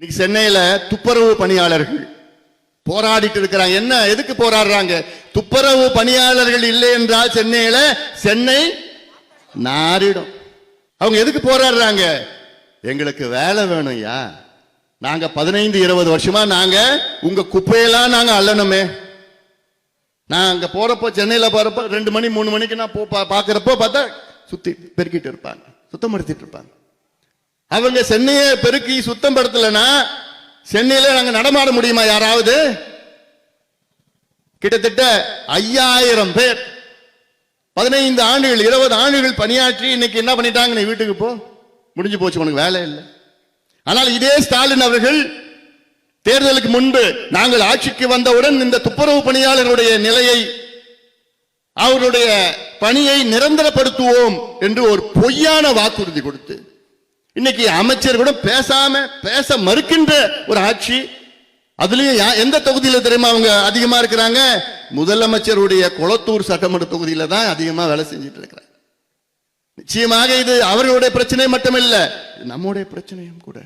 இன்னைக்கு சென்னையில துப்புரவு பணியாளர்கள் போராடிட்டு இருக்கிறாங்க. என்ன எதுக்கு போராடுறாங்க? துப்புரவு பணியாளர்கள் இல்லை என்றால் சென்னையில சென்னை நாரிடும் அவங்க எதுக்கு போராடுறாங்க? எங்களுக்கு வேலை வேணும் ஐயா. நாங்க பதினைந்து இருபது வருஷமா நாங்க உங்க குப்பையெல்லாம் நாங்க அள்ளணுமே நான் அங்க போறப்போ சென்னையில போறப்போ ரெண்டு மணி மூணு மணிக்கு நான் போ பாக்குறப்போ பார்த்தா சுத்தி பெருக்கிட்டு இருப்பாங்க. சுத்தப்படுத்திட்டு இருப்பாங்க. அவங்க சென்னையை பெருக்கி சுத்தம் படுத்தலைன்னா சென்னையில நாங்க நடமாட முடியுமா யாராவது? கிட்டத்தட்ட ஐயாயிரம் பேர். பதினைந்து ஆண்டுகள் இருபது ஆண்டுகள் பணியாற்றி இன்னைக்கு என்ன பண்ணிட்டாங்க நீ வீட்டுக்கு போ. முடிஞ்சு போச்சு உனக்கு வேலை இல்லை. ஆனால் இதே ஸ்டாலின் அவர்கள் தேர்தலுக்கு முன்பு நாங்கள் ஆட்சிக்கு வந்தவுடன் இந்த துப்புரவு பணியாளர்களுடைய நிலையை அவருடைய பணியை நிரந்தரப்படுத்துவோம் என்று ஒரு பொய்யான வாக்குறுதி கொடுத்து இன்னைக்கு அமைச்சர் கூட பேசாம பேச மறுக்கின்ற ஒரு ஆட்சி. அதுலயும் யா- எந்த தொகுதியில தெரியுமா அவங்க அதிகமா இருக்கிறாங்க? முதலமைச்சருடைய குளத்தூர் சட்டமன்ற தொகுதியில தான் அதிகமா வேலை செஞ்சுட்டு இருக்கிறாங்க. நிச்சயமாக இது அவர்களுடைய பிரச்சனை மட்டுமில்ல நம்முடைய பிரச்சனையும் கூட.